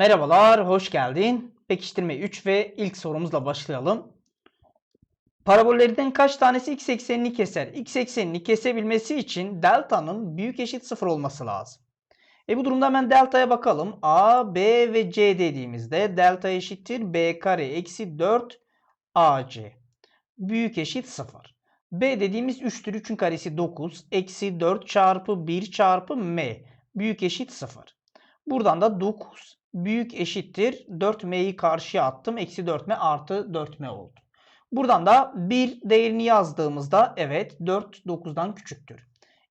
Merhabalar, hoş geldin. Pekiştirme 3 ve ilk sorumuzla başlayalım. Parabollerden kaç tanesi x eksenini keser? X eksenini kesebilmesi için delta'nın büyük eşit 0 olması lazım. E bu durumda hemen delta'ya bakalım. A, B ve C dediğimizde delta eşittir b kare eksi 4 AC. Büyük eşit 0. B dediğimiz 3'tür. 3'ün karesi 9. Eksi 4 çarpı 1 çarpı m. Büyük eşit 0. Buradan da 9 büyük eşittir. 4m'yi karşıya attım. Eksi 4m artı 4m oldu. Buradan da 1 değerini yazdığımızda evet 4 9'dan küçüktür.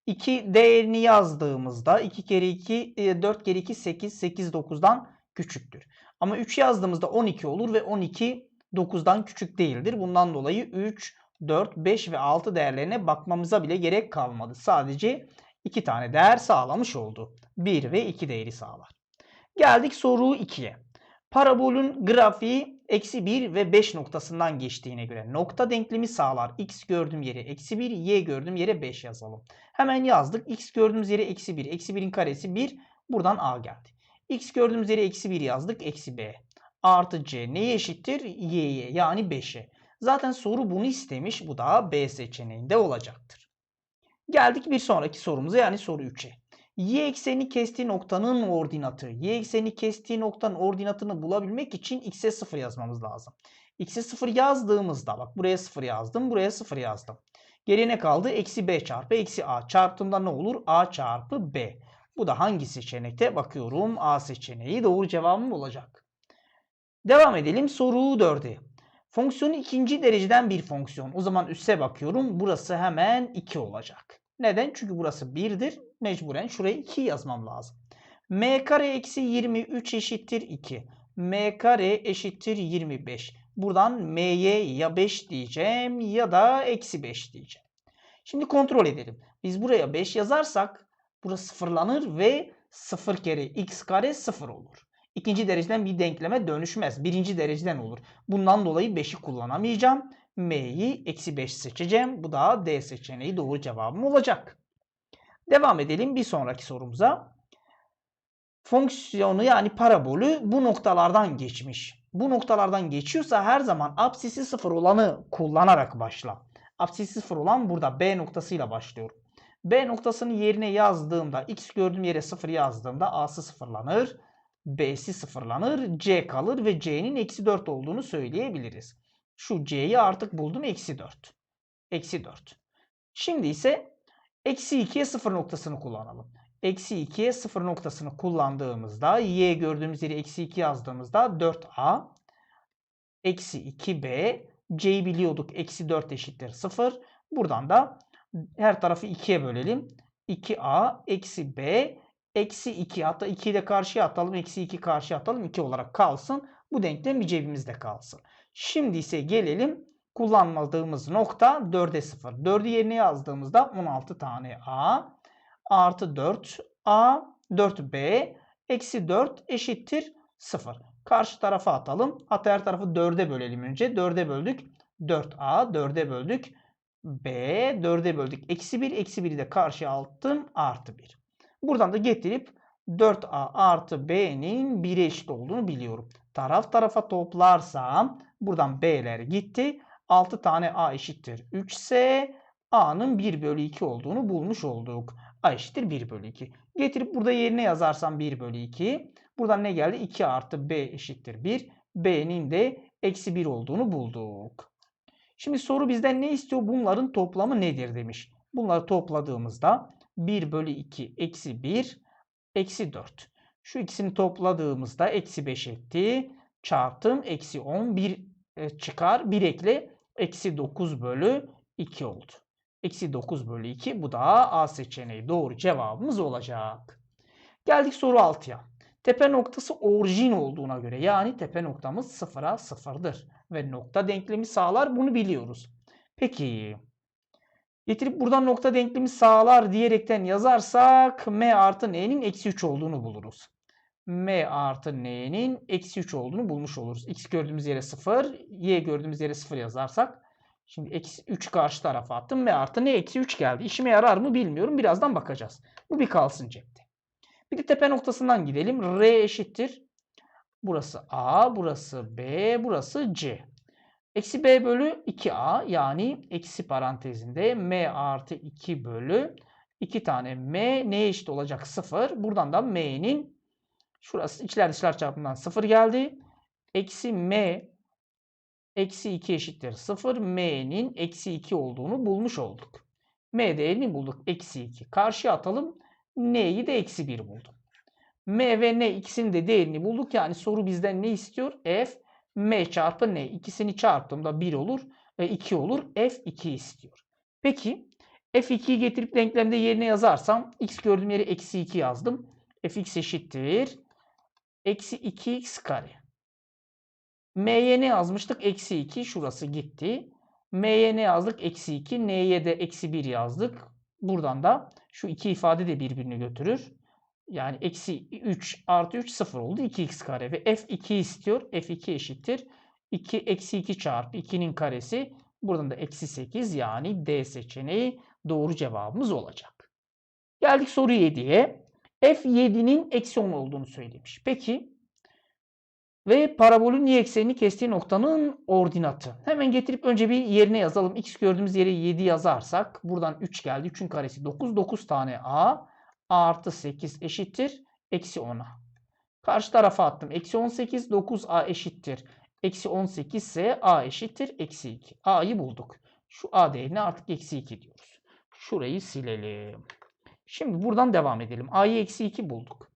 2 değerini yazdığımızda 2 kere 2 4 kere 2 8 8 9'dan küçüktür. Ama 3 yazdığımızda 12 olur ve 12 9'dan küçük değildir. Bundan dolayı 3, 4, 5 ve 6 değerlerine bakmamıza bile gerek kalmadı. Sadece 2 tane değer sağlamış oldu. 1 ve 2 değeri sağlar. Geldik soru 2'ye. Parabolün grafiği eksi 1 ve 5 noktasından geçtiğine göre nokta denklemi sağlar. X gördüğüm yere eksi 1, Y gördüğüm yere 5 yazalım. Hemen yazdık. X gördüğümüz yere eksi 1. Eksi 1'in karesi 1. Buradan A geldi. X gördüğümüz yere eksi 1 yazdık. Eksi B. Artı C neye eşittir? Y'ye yani 5'e. Zaten soru bunu istemiş. Bu da B seçeneğinde olacaktır. Geldik bir sonraki sorumuza yani soru 3'e. Y ekseni kestiği noktanın ordinatı. Y ekseni kestiği noktanın ordinatını bulabilmek için x'e 0 yazmamız lazım. x'e 0 yazdığımızda bak buraya 0 yazdım buraya 0 yazdım. Geriye ne kaldı? Eksi b çarpı eksi a. Çarptığımda ne olur? a çarpı b. Bu da hangi seçenekte? Bakıyorum a seçeneği doğru cevabım olacak. Devam edelim soru 4'e. Fonksiyonu ikinci dereceden bir fonksiyon. O zaman üste bakıyorum. Burası hemen 2 olacak. Neden? Çünkü burası 1'dir. Mecburen şuraya 2 yazmam lazım. m kare eksi 23 eşittir 2. m kare eşittir 25. Buradan m'ye ya 5 diyeceğim ya da eksi 5 diyeceğim. Şimdi kontrol edelim. Biz buraya 5 yazarsak burası sıfırlanır ve 0 kere x kare 0 olur. İkinci dereceden bir denkleme dönüşmez. Birinci dereceden olur. Bundan dolayı 5'i kullanamayacağım. M'yi eksi 5 seçeceğim. Bu da D seçeneği doğru cevabım olacak. Devam edelim bir sonraki sorumuza. Fonksiyonu yani parabolü bu noktalardan geçmiş. Bu noktalardan geçiyorsa her zaman apsisi sıfır olanı kullanarak başla. Apsisi sıfır olan burada B noktasıyla başlıyorum. B noktasını yerine yazdığımda x gördüğüm yere sıfır yazdığımda A'sı sıfırlanır. B'si sıfırlanır. C kalır ve C'nin eksi 4 olduğunu söyleyebiliriz. Şu C'yi artık buldum eksi 4. Eksi 4. Şimdi ise eksi 2'ye 0 noktasını kullanalım. Eksi 2'ye 0 noktasını kullandığımızda y gördüğümüz yere eksi 2 yazdığımızda 4a eksi 2b c'yi biliyorduk. Eksi 4 eşittir 0. Buradan da her tarafı 2'ye bölelim. 2a eksi b eksi 2 hatta 2'yi de karşıya atalım. Eksi 2 karşıya atalım. 2 olarak kalsın. Bu denklem bir cebimizde kalsın. Şimdi ise gelelim kullanmadığımız nokta 4'e 0. 4'ü yerine yazdığımızda 16 tane A artı 4 A 4B eksi 4 eşittir 0. Karşı tarafa atalım. Hatta her tarafı 4'e bölelim önce. 4'e böldük. 4A 4'e böldük. B 4'e böldük. Eksi 1 eksi 1'i de karşıya attım. Artı 1. Buradan da getirip 4A artı B'nin 1'e eşit olduğunu biliyorum. Taraf tarafa toplarsam buradan B'ler gitti. 6 tane A eşittir 3 ise A'nın 1 bölü 2 olduğunu bulmuş olduk. A eşittir 1 bölü 2. Getirip burada yerine yazarsam 1 bölü 2. Buradan ne geldi? 2 artı B eşittir 1. B'nin de eksi 1 olduğunu bulduk. Şimdi soru bizden ne istiyor? Bunların toplamı nedir demiş. Bunları topladığımızda 1 bölü 2 eksi 1 eksi 4. Şu ikisini topladığımızda eksi 5 etti. Çarptım eksi 10 1 e, çıkar. 1 ekle eksi 9 bölü 2 oldu. Eksi 9 bölü 2 bu da A seçeneği doğru cevabımız olacak. Geldik soru 6'ya. Tepe noktası orijin olduğuna göre yani tepe noktamız sıfıra sıfırdır. Ve nokta denklemi sağlar bunu biliyoruz. Peki getirip buradan nokta denklemi sağlar diyerekten yazarsak m artı n'nin eksi 3 olduğunu buluruz m artı n'nin eksi 3 olduğunu bulmuş oluruz. x gördüğümüz yere 0, y gördüğümüz yere 0 yazarsak. Şimdi eksi 3 karşı tarafa attım. m artı n eksi 3 geldi. İşime yarar mı bilmiyorum. Birazdan bakacağız. Bu bir kalsın cepte. Bir de tepe noktasından gidelim. r eşittir. Burası A, burası B, burası C. Eksi B bölü 2A yani eksi parantezinde M artı 2 bölü 2 tane M neye eşit olacak? 0. Buradan da M'nin şurası içler dışlar çarpımından 0 geldi. Eksi M eksi 2 eşittir 0. M'nin eksi 2 olduğunu bulmuş olduk. M değerini bulduk. Eksi 2. Karşıya atalım. N'yi de eksi 1 buldum. M ve N ikisinin de değerini bulduk. Yani soru bizden ne istiyor? F M çarpı N. İkisini çarptığımda 1 olur ve 2 olur. F 2 istiyor. Peki F2'yi getirip denklemde yerine yazarsam x gördüğüm yere eksi 2 yazdım. Fx eşittir. Eksi 2x kare. M'ye ne yazmıştık? Eksi 2. Şurası gitti. M'ye ne yazdık? Eksi 2. N'ye de eksi 1 yazdık. Buradan da şu iki ifade de birbirini götürür. Yani eksi 3 artı 3 0 oldu. 2x kare ve f2 istiyor. f2 eşittir. 2 eksi 2 çarpı 2'nin karesi. Buradan da eksi 8 yani D seçeneği doğru cevabımız olacak. Geldik soru 7'ye. F7'nin eksi 10 olduğunu söylemiş. Peki ve parabolün y eksenini kestiği noktanın ordinatı. Hemen getirip önce bir yerine yazalım. X gördüğümüz yere 7 yazarsak buradan 3 geldi. 3'ün karesi 9. 9 tane A. A artı 8 eşittir. Eksi 10'a. Karşı tarafa attım. Eksi 18. 9A eşittir. Eksi 18 ise A eşittir. Eksi 2. A'yı bulduk. Şu A değerine artık eksi 2 diyoruz. Şurayı silelim. Şimdi buradan devam edelim. A'yı eksi 2 bulduk.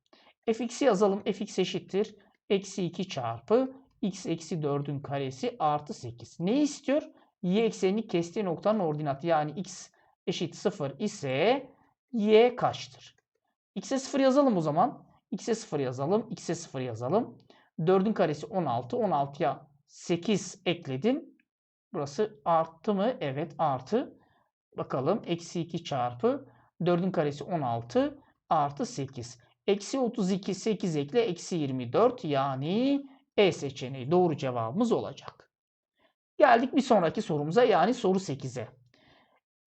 fx'i yazalım. fx eşittir. Eksi 2 çarpı x eksi 4'ün karesi artı 8. Ne istiyor? Y eksenini kestiği noktanın ordinatı. Yani x eşit 0 ise y kaçtır? X'e 0 yazalım o zaman. X'e 0 yazalım. X'e 0 yazalım. 4'ün karesi 16. 16'ya 8 ekledim. Burası arttı mı? Evet artı. Bakalım. Eksi 2 çarpı 4'ün karesi 16 artı 8. Eksi 32 8 ekle eksi 24 yani E seçeneği doğru cevabımız olacak. Geldik bir sonraki sorumuza yani soru 8'e.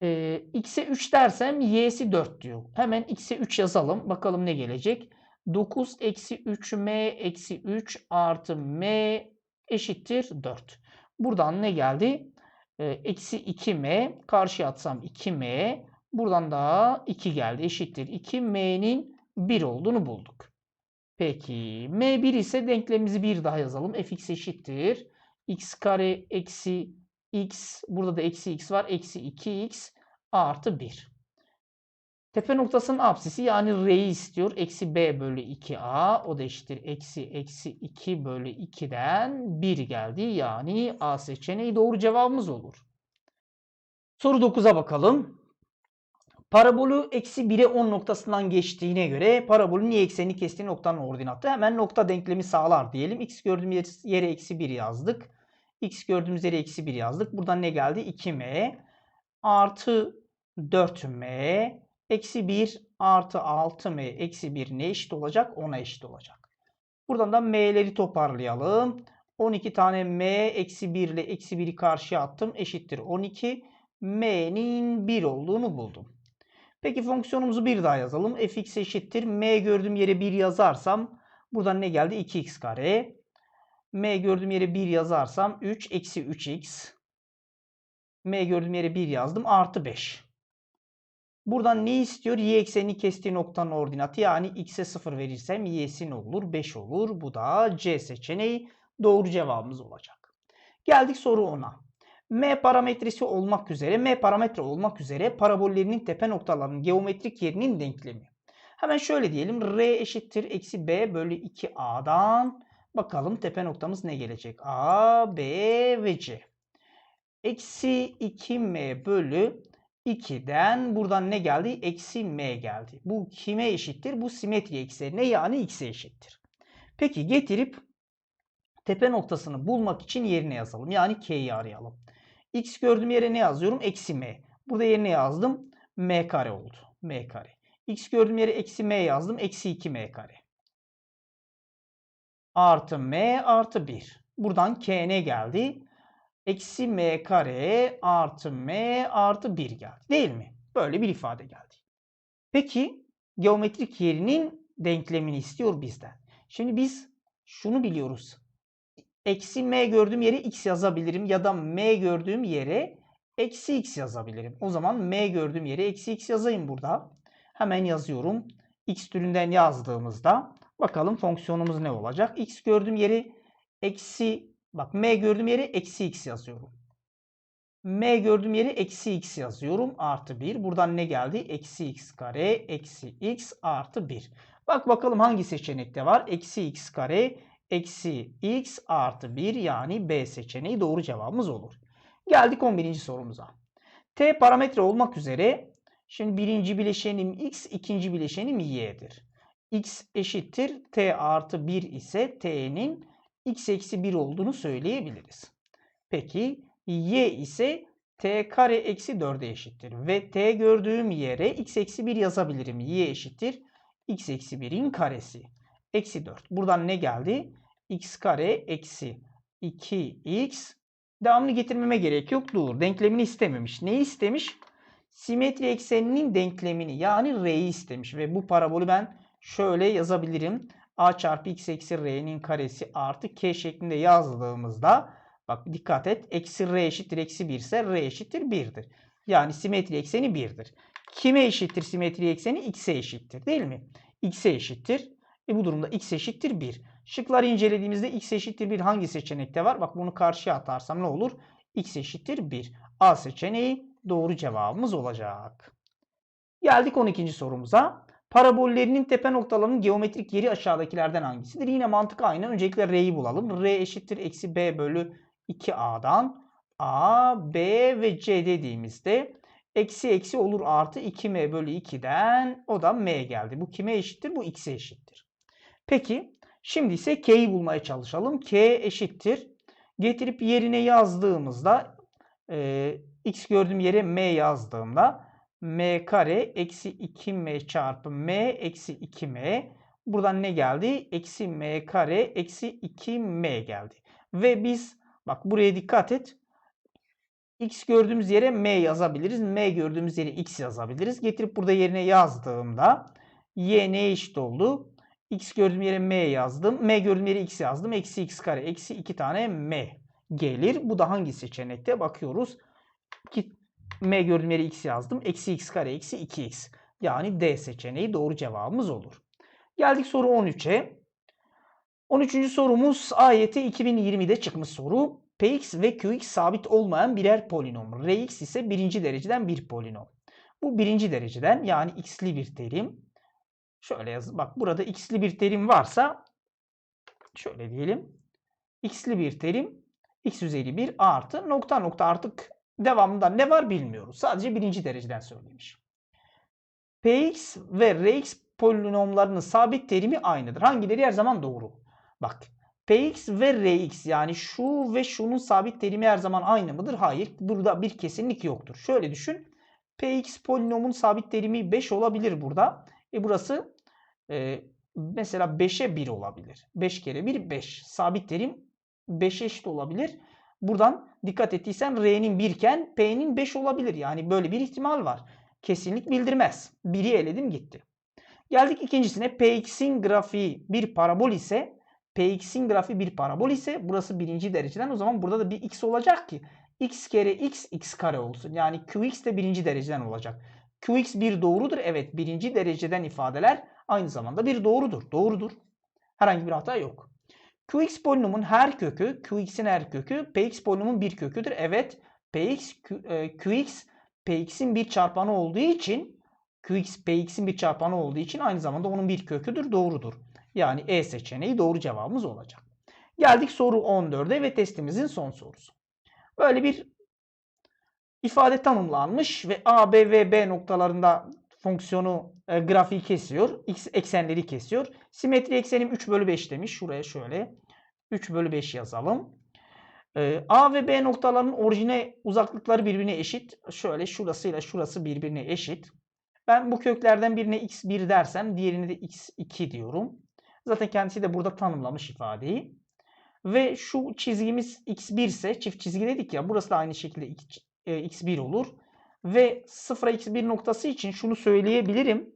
Ee, x'e 3 dersem y'si 4 diyor. Hemen x'e 3 yazalım. Bakalım ne gelecek. 9 eksi 3m eksi 3 artı m eşittir 4. Buradan ne geldi? Ee, eksi 2m karşıya atsam 2m. Buradan da 2 geldi eşittir. 2m'nin 1 olduğunu bulduk. Peki m1 ise denklemimizi bir daha yazalım. fx eşittir. x kare eksi x burada da eksi x var. Eksi 2x artı 1. Tepe noktasının apsisi yani r'yi istiyor. Eksi b bölü 2a o da eşittir. Eksi eksi 2 bölü 2'den 1 geldi. Yani a seçeneği doğru cevabımız olur. Soru 9'a bakalım. Parabolü eksi 1'e 10 noktasından geçtiğine göre parabolün y eksenini kestiği noktanın ordinatı. Hemen nokta denklemi sağlar diyelim. x gördüğümüz yere eksi 1 yazdık. x gördüğümüz yere eksi 1 yazdık. Buradan ne geldi? 2m artı 4m eksi 1 artı 6m eksi 1 ne eşit olacak? 10'a eşit olacak. Buradan da m'leri toparlayalım. 12 tane m eksi 1 ile eksi 1'i karşıya attım. Eşittir 12. m'nin 1 olduğunu buldum. Peki fonksiyonumuzu bir daha yazalım. fx eşittir. m gördüğüm yere 1 yazarsam buradan ne geldi? 2x kare. m gördüğüm yere 1 yazarsam 3 eksi 3x. m gördüğüm yere 1 yazdım. Artı 5. Buradan ne istiyor? Y eksenini kestiği noktanın ordinatı. Yani x'e 0 verirsem y'si ne olur? 5 olur. Bu da C seçeneği doğru cevabımız olacak. Geldik soru 10'a. M parametresi olmak üzere, M parametre olmak üzere parabollerinin tepe noktalarının geometrik yerinin denklemi. Hemen şöyle diyelim. R eşittir eksi B bölü 2A'dan bakalım tepe noktamız ne gelecek? A, B ve C. Eksi 2M bölü 2'den buradan ne geldi? Eksi M geldi. Bu kime eşittir? Bu simetri eksenine yani X'e eşittir. Peki getirip tepe noktasını bulmak için yerine yazalım. Yani K'yi arayalım. X gördüğüm yere ne yazıyorum? Eksi M. Burada yerine yazdım. M kare oldu. M kare. X gördüğüm yere eksi M yazdım. Eksi 2 M kare. Artı M artı 1. Buradan K ne geldi? Eksi M kare artı M artı 1 geldi. Değil mi? Böyle bir ifade geldi. Peki geometrik yerinin denklemini istiyor bizden. Şimdi biz şunu biliyoruz. Eksi m gördüğüm yere x yazabilirim ya da m gördüğüm yere eksi x yazabilirim. O zaman m gördüğüm yere eksi x yazayım burada. Hemen yazıyorum. x türünden yazdığımızda bakalım fonksiyonumuz ne olacak? x gördüğüm yeri eksi bak m gördüğüm yere eksi x yazıyorum. m gördüğüm yere eksi x yazıyorum. Artı 1. Buradan ne geldi? Eksi x kare eksi x artı 1. Bak bakalım hangi seçenekte var? Eksi x kare eksi x artı 1 yani B seçeneği doğru cevabımız olur. Geldik 11. sorumuza. T parametre olmak üzere şimdi birinci bileşenim x, ikinci bileşenim y'dir. x eşittir t artı 1 ise t'nin x eksi 1 olduğunu söyleyebiliriz. Peki y ise t kare eksi 4'e eşittir. Ve t gördüğüm yere x eksi 1 yazabilirim. y eşittir x eksi 1'in karesi. Eksi 4. Buradan ne geldi? x kare eksi 2x. Devamını getirmeme gerek yok. Dur. Denklemini istememiş. Neyi istemiş? Simetri ekseninin denklemini yani r'yi istemiş. Ve bu parabolü ben şöyle yazabilirim. a çarpı x eksi r'nin karesi artı k şeklinde yazdığımızda bak dikkat et. Eksi r eşittir eksi 1 ise r eşittir 1'dir. Yani simetri ekseni 1'dir. Kime eşittir simetri ekseni? x'e eşittir değil mi? x'e eşittir. E bu durumda x eşittir 1. Şıkları incelediğimizde x eşittir 1 hangi seçenekte var? Bak bunu karşıya atarsam ne olur? x eşittir 1. A seçeneği doğru cevabımız olacak. Geldik 12. sorumuza. Parabollerinin tepe noktalarının geometrik yeri aşağıdakilerden hangisidir? Yine mantık aynı. Öncelikle r'yi bulalım. r eşittir eksi b bölü 2a'dan a, b ve c dediğimizde eksi eksi olur artı 2m bölü 2'den o da m geldi. Bu kime eşittir? Bu x'e eşittir. Peki şimdi ise k'yi bulmaya çalışalım. k eşittir. Getirip yerine yazdığımızda e, x gördüğüm yere m yazdığımda m kare eksi 2m çarpı m eksi 2m. Buradan ne geldi? Eksi m kare eksi 2m geldi. Ve biz bak buraya dikkat et. X gördüğümüz yere M yazabiliriz. M gördüğümüz yere X yazabiliriz. Getirip burada yerine yazdığımda Y neye eşit oldu? X gördüğüm yere M yazdım. M gördüğüm yere X yazdım. Eksi X kare eksi 2 tane M gelir. Bu da hangi seçenekte? Bakıyoruz. 2 M gördüğüm yere X yazdım. Eksi X kare eksi 2X. Yani D seçeneği doğru cevabımız olur. Geldik soru 13'e. 13. sorumuz AYT 2020'de çıkmış soru. Px ve Qx sabit olmayan birer polinom. Rx ise birinci dereceden bir polinom. Bu birinci dereceden yani x'li bir terim. Şöyle yaz. Bak burada x'li bir terim varsa şöyle diyelim. x'li bir terim x üzeri 1 artı nokta nokta artık devamında ne var bilmiyoruz. Sadece birinci dereceden söylemiş. Px ve Rx polinomlarının sabit terimi aynıdır. Hangileri her zaman doğru? Bak Px ve Rx yani şu ve şunun sabit terimi her zaman aynı mıdır? Hayır. Burada bir kesinlik yoktur. Şöyle düşün. Px polinomun sabit terimi 5 olabilir burada. E burası e, mesela 5'e 1 olabilir. 5 kere 1 5. Sabit terim 5'e eşit olabilir. Buradan dikkat ettiysen R'nin 1 iken P'nin 5 olabilir. Yani böyle bir ihtimal var. Kesinlik bildirmez. 1'i eledim gitti. Geldik ikincisine. Px'in grafiği bir parabol ise Px'in grafiği bir parabol ise burası birinci dereceden o zaman burada da bir x olacak ki x kere x x kare olsun. Yani qx de birinci dereceden olacak. qx bir doğrudur. Evet birinci dereceden ifadeler aynı zamanda bir doğrudur. Doğrudur. Herhangi bir hata yok. qx polinomun her kökü qx'in her kökü px polinomun bir köküdür. Evet px e, qx px'in bir çarpanı olduğu için qx px'in bir çarpanı olduğu için aynı zamanda onun bir köküdür. Doğrudur. Yani E seçeneği doğru cevabımız olacak. Geldik soru 14'e ve testimizin son sorusu. Böyle bir ifade tanımlanmış ve A, B ve B noktalarında fonksiyonu e, grafiği kesiyor. X eksenleri kesiyor. Simetri eksenim 3 bölü 5 demiş. Şuraya şöyle 3 bölü 5 yazalım. E, A ve B noktalarının orijine uzaklıkları birbirine eşit. Şöyle şurasıyla şurası birbirine eşit. Ben bu köklerden birine x1 dersem diğerini de x2 diyorum. Zaten kendisi de burada tanımlamış ifadeyi. Ve şu çizgimiz x1 ise çift çizgi dedik ya burası da aynı şekilde x1 olur. Ve 0'a x1 noktası için şunu söyleyebilirim.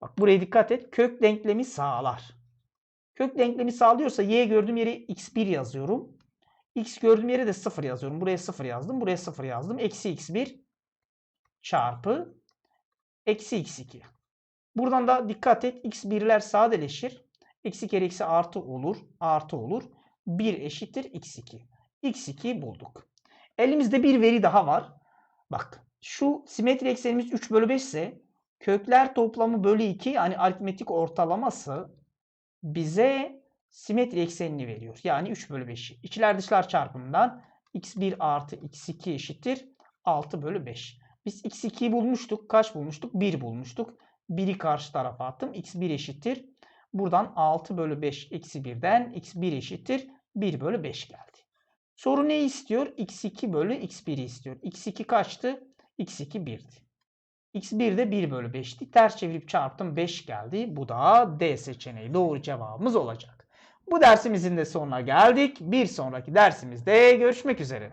Bak buraya dikkat et. Kök denklemi sağlar. Kök denklemi sağlıyorsa y gördüğüm yere x1 yazıyorum. x gördüğüm yere de 0 yazıyorum. Buraya 0 yazdım. Buraya 0 yazdım. Eksi x1 çarpı eksi x2. Buradan da dikkat et. x1'ler sadeleşir. Eksi kere eksi artı olur. Artı olur. 1 eşittir x2. x2 bulduk. Elimizde bir veri daha var. Bak şu simetri eksenimiz 3 bölü 5 ise kökler toplamı bölü 2 yani aritmetik ortalaması bize simetri eksenini veriyor. Yani 3 bölü 5'i. İçler dışlar çarpımından x1 artı x2 eşittir 6 bölü 5. Biz x2'yi bulmuştuk. Kaç bulmuştuk? 1 bulmuştuk. 1'i karşı tarafa attım. x1 eşittir. Buradan 6 bölü 5 eksi 1'den x1 eşittir. 1 bölü 5 geldi. Soru ne istiyor? x2 bölü x1'i istiyor. x2 kaçtı? X2 1'di. x1 de 1 bölü 5'ti. Ters çevirip çarptım 5 geldi. Bu da D seçeneği doğru cevabımız olacak. Bu dersimizin de sonuna geldik. Bir sonraki dersimizde görüşmek üzere.